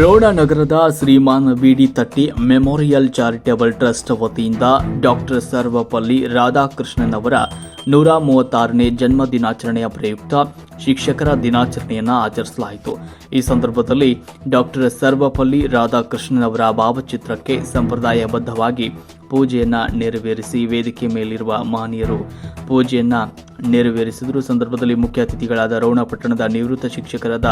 ರೋಣ ನಗರದ Shriman B D Tatti memorial charitable trust ವತಿಯಿಂದ doctor Sarvepalli Radhakrishnan ಅವರ ನೂರ ಮೂವತ್ತಾರನೇ ಜನ್ಮ ದಿನಾಚರಣೆಯ ಪ್ರಯುಕ್ತ ಶಿಕ್ಷಕರ ದಿನಾಚರಣೆಯನ್ನು ಆಚರಿಸಲಾಯಿತು. ಈ ಸಂದರ್ಭದಲ್ಲಿ ಡಾಕ್ಟರ್ ಸರ್ವಪಲ್ಲಿ ರಾಧಾಕೃಷ್ಣನ್ ಅವರ ಭಾವಚಿತ್ರಕ್ಕೆ ಸಂಪ್ರದಾಯಬದ್ಧವಾಗಿ ಪೂಜೆಯನ್ನು ನೆರವೇರಿಸಿ ವೇದಿಕೆ ಮೇಲಿರುವ ಮಹನೀಯರು ಪೂಜೆಯನ್ನ ನೆರವೇರಿಸಿದರು. ಸಂದರ್ಭದಲ್ಲಿ ಮುಖ್ಯ ಅತಿಥಿಗಳಾದ ರೋಣ ಪಟ್ಟಣದ ನಿವೃತ್ತ ಶಿಕ್ಷಕರಾದ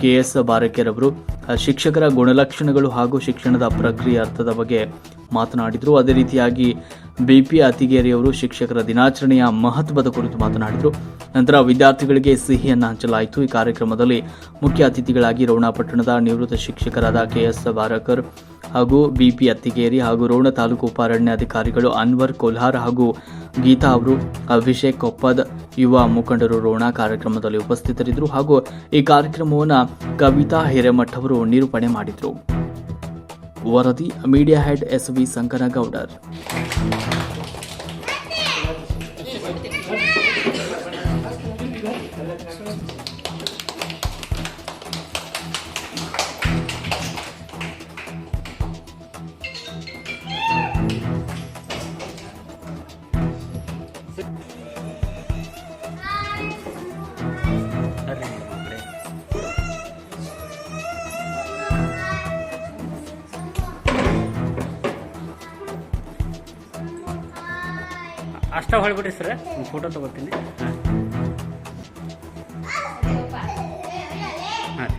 ಕೆಎಸ್ ಬಾರಕೆರವರು ಶಿಕ್ಷಕರ ಗುಣಲಕ್ಷಣಗಳು ಹಾಗೂ ಶಿಕ್ಷಣದ ಪ್ರಕ್ರಿಯೆ ಅರ್ಥದ ಬಗ್ಗೆ ಮಾತನಾಡಿದರು. ಅದೇ ರೀತಿಯಾಗಿ ಬಿಪಿ ಅತಿಗೇರಿಯವರು ಶಿಕ್ಷಕರ ದಿನಾಚರಣೆಯ ಮಹತ್ವದ ಕುರಿತು ಮಾತನಾಡಿದರು. ನಂತರ ವಿದ್ಯಾರ್ಥಿಗಳಿಗೆ ಸಿಹಿಯನ್ನು ಹಂಚಲಾಯಿತು. ಈ ಕಾರ್ಯಕ್ರಮದಲ್ಲಿ ಮುಖ್ಯ ಅತಿಥಿಗಳಾಗಿ ರೌಣಾಪಟ್ಟಣದ ನಿವೃತ್ತ ಶಿಕ್ಷಕರಾದ ಕೆಎಸ್ ಬಾರಕರ್ ಹಾಗೂ ಬಿಪಿ ಅತ್ತಿಗೇರಿ ಹಾಗೂ ರೋಣ ತಾಲೂಕು ಉಪಾರಣ್ಯಾಧಿಕಾರಿಗಳು ಅನ್ವರ್ ಕೊಲ್ಹಾರ್ ಹಾಗೂ ಗೀತಾ ಅವರು ಅಭಿಷೇಕ್ ಕೊಪ್ಪದ್ ಯುವ ಮುಖಂಡರು ರೋಣ ಕಾರ್ಯಕ್ರಮದಲ್ಲಿ ಉಪಸ್ಥಿತರಿದ್ದರು ಹಾಗೂ ಈ ಕಾರ್ಯಕ್ರಮವನ್ನು ಕವಿತಾ ಹಿರೇಮಠ್ ಅವರು ನಿರೂಪಣೆ ಮಾಡಿದರು. ವರದಿ, media head S V Sankanagoudar. ಅಷ್ಟ ಹೊಳ್ಬಿಡ್ರಿ ಸರ್ ಒಂದು ಫೋಟೋ ತಗೋತೀನಿ ಹಾಂ ಹಾಂ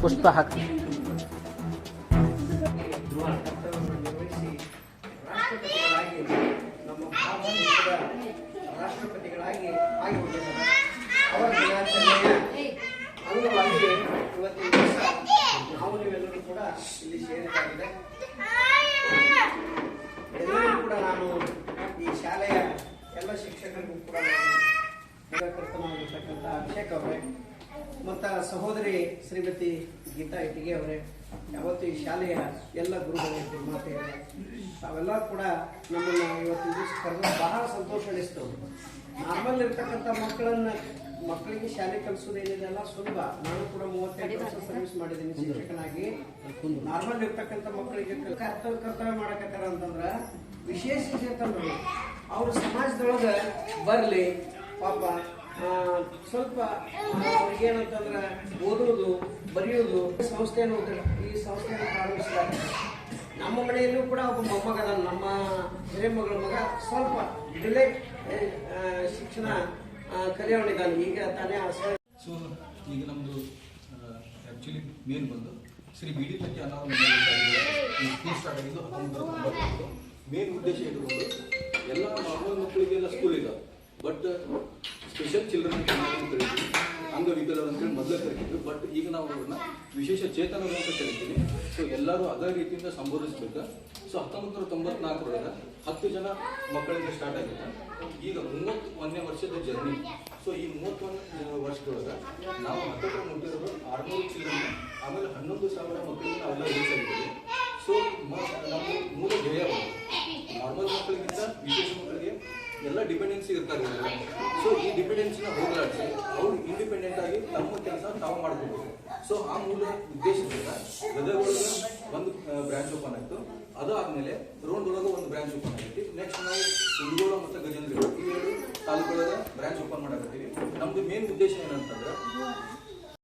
ಪುಷ್ಪ ಹಾಕಿ ಕೂಡ ಇಲ್ಲಿ ಸೇರಿದ್ದಾಗಿದೆ. ಎಲ್ಲರಿಗೂ ಕೂಡ ನಾನು ಈ ಶಾಲೆಯ ಎಲ್ಲ ಶಿಕ್ಷಕರಿಗೂ ಕೂಡ ನಾನು ನಿರಾಕೃತನಾಗಿರ್ತಕ್ಕಂಥ ಅಭಿಷೇಕ್ ಅವರೇ ಮತ್ತು ಸಹೋದರಿ ಶ್ರೀಮತಿ ಗೀತಾ ಇಟ್ಟಿಗೆ ಅವರೇ ಯಾವತ್ತು ಈ ಶಾಲೆಯ ಎಲ್ಲ ಗುರುಗಳು ಮಾತೇ ತಾವೆಲ್ಲ ಕೂಡ ನಮ್ಮನ್ನು ಇವತ್ತು ದಿವಸ ಕರೆದು ಬಹಳ ಸಂತೋಷ ಅನಿಸ್ತು. ನಾರ್ಮಲ್ ಇರ್ತಕ್ಕಂಥ ಮಕ್ಕಳನ್ನ, ಮಕ್ಕಳಿಗೆ ಶಾಲೆ ಕಲಿಸೋದೇನಿದೆಲ್ಲ ಸುಲಭ. ನಾನು ಕೂಡ ಮೂವತ್ತೈದು ವರ್ಷ ಸರ್ವಿಸ್ ಮಾಡಿದ್ದೀನಿ ಶಿಕ್ಷಕನಾಗಿ. ನಾರ್ಮಲ್ ಇರ್ತಕ್ಕಂಥ ಮಕ್ಕಳಿಗೆ ಕರ್ತವ್ಯ ಕರ್ತವ್ಯ ಮಾಡಕತ್ತಾರ ಅಂತಂದ್ರೆ ವಿಶೇಷ ಚೇತನರು ಅವರು ಸಮಾಜದೊಳಗೆ ಬರಲಿ, ಪಾಪ ಸ್ವಲ್ಪ ಅವ್ರಿಗೆ ಏನಂತಂದ್ರೆ ಓದುವುದು ಸಂಸ್ಥೆ ಸಂಸ್ಥೆಯನ್ನು ಈ ಸಂಸ್ಥೆಯನ್ನು ಪ್ರಾರಂಭಿಸಿದ್ದಾರೆ ನಮ್ಮ ಮನೆಯಲ್ಲೂ ಕೂಡ ಒಬ್ಬ ಮೊಮ್ಮಗ ನಮ್ಮ ಹಿರೇಮಗಳ ಮಗ ಸ್ವಲ್ಪ ಡಿಲೇ ಶಿಕ್ಷಣ ಕಲಿಯವನಿದ್ದಾನೆ ಈಗ ತಾನೇ ಆಸೆ ಸೊ ಈಗ ನಮ್ಮದು ಆ್ಯಕ್ಚುಲಿ ಮೇನ್ ಬಂದು ಶ್ರೀ ಬಿ ಡಿ ಒಂದು ಸ್ಕೂಲ್ ಮೇನ್ ಉದ್ದೇಶ ಇಟ್ಕೊಂಡು ಎಲ್ಲ ನಾರ್ಮಲ್ ಮಕ್ಕಳಿಗೆಲ್ಲ ಸ್ಕೂಲ್ ಇದೆ. ಬಟ್ ಸ್ಪೆಷಲ್ ಚಿಲ್ಡ್ರನ್ ಅಂತ ನಾವು ಅಂಗವಿಕಲರು ಅಂತೇಳಿ ಮೊದಲೇ ಕರಿತೀವಿ ಬಟ್ ಈಗ ನಾವು ಅವ್ರನ್ನ ವಿಶೇಷ ಚೇತನರು ಅಂತ ಕರಿತೀವಿ. ಸೊ ಎಲ್ಲರೂ ಅದೇ ರೀತಿಯಿಂದ ಸಂಬೋಧಿಸ್ಬೇಕು. ಸೊ ಹತ್ತೊಂಬತ್ತು ನೂರ ತೊಂಬತ್ನಾಲ್ಕರೊಳಗೆ ಹತ್ತು ಜನ ಮಕ್ಕಳಿಂದ ಸ್ಟಾರ್ಟ್ ಆಗಿದೆ ಈಗ ಮೂವತ್ತು ಒಂದನೇ ವರ್ಷದ ಜರ್ನಿ ಸೊ ಈ ಮೂವತ್ತೊಂದು ವರ್ಷದೊಳಗೆ ನಾವು ಹತ್ತಿರ ಮುಟ್ಟಿರೋದು ಆರ್ನೂರು ಚಿಲ್ಡ್ರನ್. ಆಮೇಲೆ ಹನ್ನೊಂದು ಸಾವಿರ ಮಕ್ಕಳಿಂದ ಅವೆಲ್ಲ ರೀಚ್ ಆಗಿದ್ದೀವಿ ಸೊ ನಮ್ಮ ಮೂಲ ಧ್ಯೇಯ ನಾರ್ಮಲ್ ಮಕ್ಕಳಿಗಿಂತ ವಿಶೇಷ ಮಕ್ಕಳಿಗೆ ಎಲ್ಲ ಡಿಪೆಂಡೆನ್ಸಿ ಇರ್ತಾರೆ ಸೊ ಈ ಡಿಪೆಂಡೆನ್ಸಿನ ಹೋಗಲಾಡಿಸಿ, ಅವ್ರು ಇಂಡಿಪೆಂಡೆಂಟ್ ಆಗಿ ತಮ್ಮ ಕೆಲಸ ತಾವು ಮಾಡ್ಕೋಬೇಕು ಸೊ ಆ ಮೂಲ ಉದ್ದೇಶದಿಂದ ಗದಗೊಳಗೆ ಒಂದು ಬ್ರಾಂಚ್ ಓಪನ್ ಆಯಿತು. ಅದಾದ್ಮೇಲೆ ರೋಡ್ ಒಳಗೆ ಒಂದು ಬ್ರಾಂಚ್ ಓಪನ್ ಆಗೈತಿ. ನೆಕ್ಸ್ಟ್ ನಾವು ಕುಂದಗೋಳ ಮತ್ತು ಗಜೇಂದ್ರ ಎರಡು ತಾಲೂಕೊಳಗೆ ಬ್ರಾಂಚ್ ಓಪನ್ ಮಾಡಕತ್ತೀವಿ. ನಮ್ದು ಮೇನ್ ಉದ್ದೇಶ ಏನಂತಂದ್ರೆ